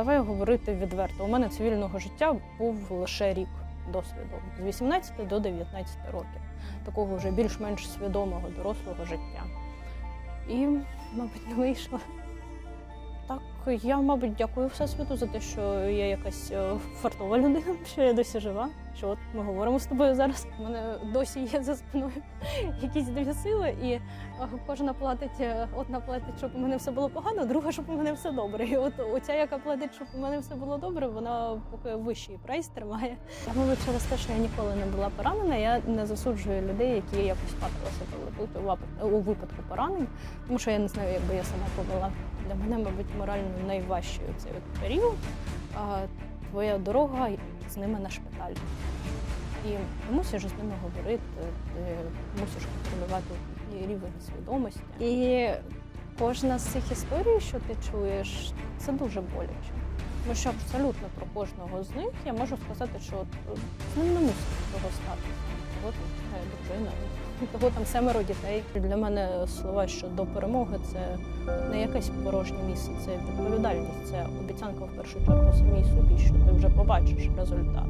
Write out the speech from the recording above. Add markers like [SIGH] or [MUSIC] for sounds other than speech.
давай говорити відверто. У мене цивільного життя був лише рік досвіду з 18 до 19 років, такого вже більш-менш свідомого дорослого життя. І, мабуть, не вийшло. Так, я, мабуть, дякую Всесвіту за те, що я якась е, фартова людина, [LAUGHS] що я досі жива. Що от ми говоримо з тобою зараз. У мене досі є за спиною [LAUGHS] якісь дві сили, і е, кожна платить, е, одна платить, щоб у мене все було погано, друга, щоб у мене все добре. І от оця, яка платить, щоб у мене все було добре, вона поки вищий прайс тримає. Мабуть, через те, що я ніколи не була поранена, я не засуджую людей, які якось патилися коли у випадку поранень, тому що я не знаю, як би я сама повела. Для мене, мабуть, морально найважчий цей період. А твоя дорога з ними на шпиталь. І ти мусиш з ними говорити, ти мусиш контролювати рівень свідомості. І кожна з цих історій, що ти чуєш, це дуже боляче. Тому що абсолютно про кожного з них я можу сказати, що е, з ним не мусить того того там семеро дітей. Для мене слова щодо перемоги це не якесь порожнє місце, це відповідальність, це обіцянка в першу чергу самій собі, що ти вже побачиш результат.